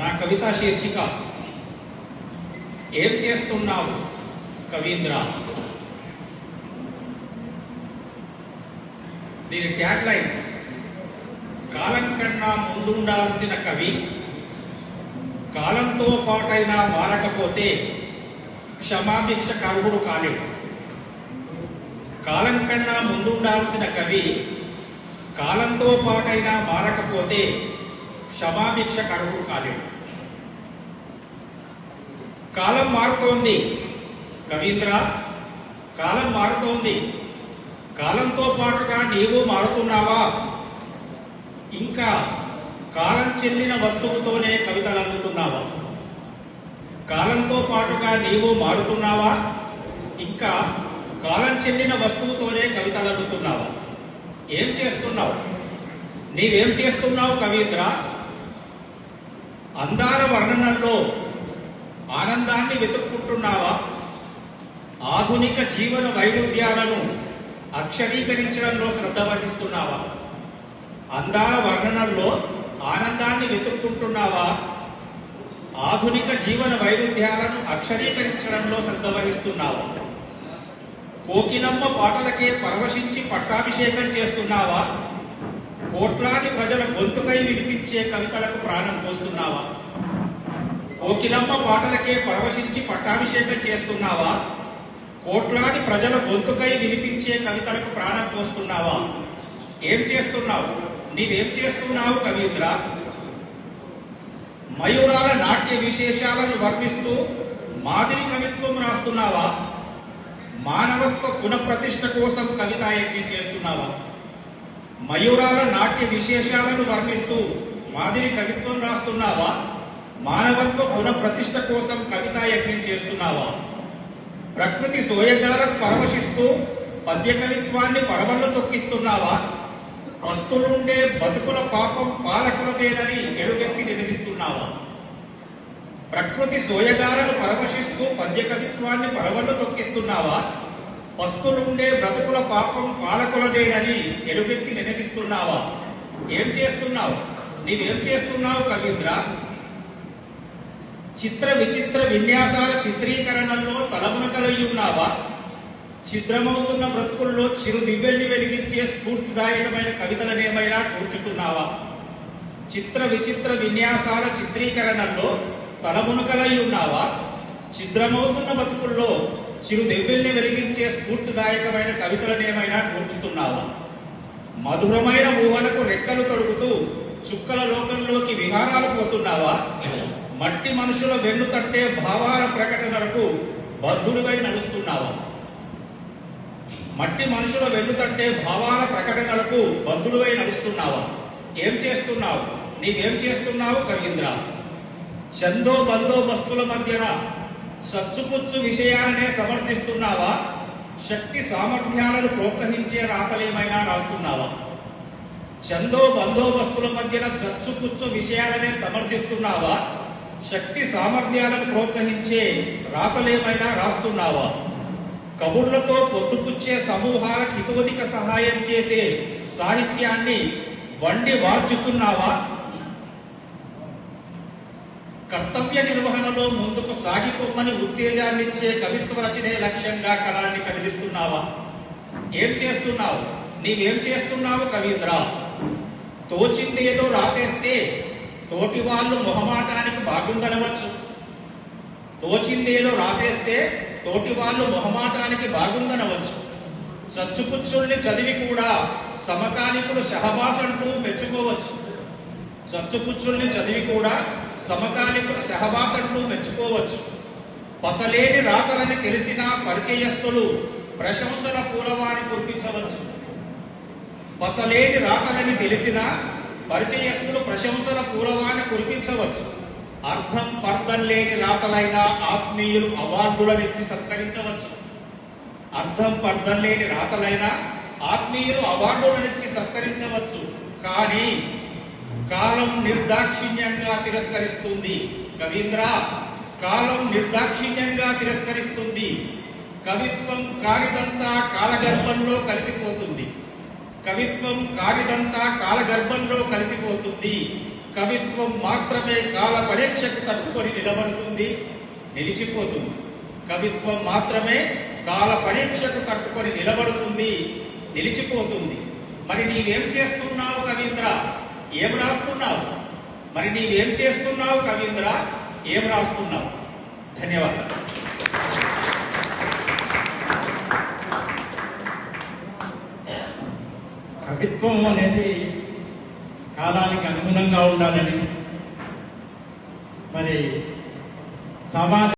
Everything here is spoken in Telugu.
నా కవితా శీర్షిక ఏం చేస్తున్నావు కవీంద్ర? దీని ట్యాగ్ లైన్ కాలం కన్నా ముందుండాల్సిన కవి కాలంతో పాటైనా మారకపోతే క్షమాభిక్ష కరువుడు కాలేడు. కాలం కన్నా ముందుండాల్సిన కవి కాలంతో పాటైనా మారకపోతే క్షమాభిక్ష కరువు కాలేడు కాలం మారుతోంది. కవీంద్ర కాలం మారుతోంది. కాలంతో పాటుగా నీవు మారుతున్నావా? ఇంకా కాలం చెల్లిన వస్తువుతోనే కవితలు అందుతున్నావా? కాలంతో పాటుగా నీవు మారుతున్నావా? ఇంకా కాలం చెల్లిన వస్తువుతోనే కవితలు అందుతున్నావా? ఏం చేస్తున్నావు? నీవేం చేస్తున్నావు కవీంద్ర? అందాల వర్ణనల్లో ఆనందాన్ని వెతుక్కుంటున్నావా? ఆధునిక జీవన వైరుధ్యాలను అక్షరీకరించడంలో శ్రద్ధ వహిస్తున్నావా? అందాల వర్ణనల్లో ఆనందాన్ని వెతుక్కుంటున్నావా? ఆధునిక జీవన వైరుధ్యాలను అక్షరీకరించడంలో శ్రద్ధ వహిస్తున్నావా? కోకినమ్మ పాటలకే పరవశించి పట్టాభిషేకం చేస్తున్నావా? కోట్లాది ప్రజల గొంతుకై వినిపించే కవితలకు ప్రాణం పోస్తున్నావా? కోకిలమ్మ పాటలకే పరవశించి పట్టాభిషేకం చేస్తున్నావా? కోట్లాది ప్రజల గొంతుకై వినిపించే కవితలకు ప్రాణం పోస్తున్నావా? ఏం చేస్తున్నావు? నీవేం చేస్తున్నావు కవీంద్ర? మయూరాల నాట్య విశేషాలను వర్ణిస్తూ మాదిరి కవిత్వం రాస్తున్నావా? మానవత్వ పునఃప్రతిష్ఠ కోసం కవితా యజ్ఞం చేస్తున్నావా? మయూరాల నాట్య విశేషాలను వర్ణిస్తూ మాదిరి కవిత్వం రాస్తున్నావా? మానవత్వ పునఃప్రతిష్ఠ కోసం కవితా యజ్ఞం చేస్తున్నావా? ప్రకృతి సోయగాలకు పరవశిస్తూ పద్య కవిత్వాన్ని పరవళ్ళు తొక్కిస్తున్నావా? వస్తులుండే బతుకుల పాపం పాలకులదేనని ఎడుగెత్తి నిలదీస్తున్నావా ప్రకృతి సోయగాలను పరవశిస్తూ పద్య కవిత్వాన్ని పరవళ్ళు తొక్కిస్తున్నావా? పస్తులుండే బ్రతుకుల పాపం పాలకులదేనని ఎలుగెత్తి నినదిస్తున్నావా? ఏం చేస్తున్నావు? నీవేం చేస్తున్నావు కవీంద్ర? చిత్ర విచిత్ర విన్యాసాల చిత్రీకరణలో తలమునకలయ్యి ఉన్నావా? ఛిద్రమవుతున్న బ్రతుకుల్లో చిరు దివ్వెల్ని వెలిగించే స్ఫూర్తిదాయకమైన కవితలనేమైనా కూర్చుతున్నావా? చిత్ర విచిత్ర విన్యాసాల చిత్రీకరణల్లో తలమునకలై ఉన్నావా? ఛిద్రమవుతున్న బతుకుల్లో చిరు దివ్వెల్ని వెలిగించే స్ఫూర్తిదాయకమైన కవితలనేమైనా కూర్చుతున్నావా? మధురమైన ఊహలకు రెక్కలు తొడుగుతూ చుక్కల లోకంలోకి విహారాలు పోతున్నావా? మట్టి మనుషుల వెన్ను తట్టే భావాల ప్రకటనలకు బద్ధుడివై నడుస్తున్నావా? మట్టి మనుషుల వెన్ను తట్టే భావాల ప్రకటనలకు బద్ధుడివై నడుస్తున్నావా? ఏం చేస్తున్నావు? నీవేం చేస్తున్నావు కవీంద్ర? చందో బందోబస్తుల మధ్యన సచ్చుపుచ్చు విషయాలనే సమర్థిస్తున్నావా? శక్తి సామర్థ్యాలను ప్రోత్సహించే రాతలేమైనా రాస్తున్నావా? చందో బందోబస్తుల మధ్యన చచ్చుపుచ్చు విషయాలనే సమర్థిస్తున్నావా? శక్తి సామర్థ్యాలను ప్రోత్సహించే రాతలేమైనా రాస్తున్నావా? కబుర్లతో పొద్దుపుచ్చే సమూహాల హితవధిక సహాయం చేసే సాహిత్యాన్ని వండి వార్చుతున్నావా? కర్తవ్య నిర్వహణలో ముందుకు సాగిపోమని ఉత్తేజాన్నిచ్చే కవిత్వ రచనే లక్ష్యంగా కళాన్ని కదిలిస్తున్నావా? ఏం చేస్తున్నావు? నీవేం చేస్తున్నావు కవీంద్ర? తోచిందేదో రాసేస్తే తోటి వాళ్ళు మొహమాటానికి బాగుందనవచ్చు తోచిందేదో రాసేస్తే తోటి వాళ్ళు మొహమాటానికి బాగుందనవచ్చు సచ్చుపుచ్చుల్ని చదివి కూడా సమకాలికులు షహబాస్ అంటూ మెచ్చుకోవచ్చు. సచ్చుపుచ్చుల్ని చదివి కూడా సమకాలికులు షహబాస్ మెచ్చుకోవచ్చు. పసలేని రాతలని తెలిసిన పరిచయస్తులు ప్రశంసల పూలవారి కురిపించవచ్చు పసలేని రాతలని తెలిసిన పరిచయస్తులు ప్రశంసల పూలవాని కురిపించవచ్చు అర్థం పర్థం లేని రాతలైన ఆత్మీయులు అవార్డులనిచ్చి సత్కరించవచ్చు. అర్థం పర్థం లేని రాతలైన ఆత్మీయులు అవార్డులనిచ్చి సత్కరించవచ్చు. కానీ కాలం నిర్దాక్షిణ్యంగా తిరస్కరిస్తుంది. కవీంద్ర కాలం నిర్దాక్షిణ్యంగా తిరస్కరిస్తుంది. కవిత్వం కాగిదంతా కాలగర్భంలో కలిసిపోతుంది. కవిత్వం కాగిదంతా కాలగర్భంలో కలిసిపోతుంది. కవిత్వం మాత్రమే కాల పరీక్షకు తట్టుకొని నిలబడుతుంది నిలిచిపోతుంది. కవిత్వం మాత్రమే కాల పరీక్షకు తట్టుకొని నిలబడుతుంది నిలిచిపోతుంది. మరి నీవేం చేస్తున్నావు కవీంద్ర? ఏం రాస్తున్నావు? మరి నీవేం చేస్తున్నావు కవీంద్ర? ఏం రాస్తున్నావు? ధన్యవాదాలు. కవిత్వం అనేది కాలానికి అనుగుణంగా ఉండాలని మరి సమాజ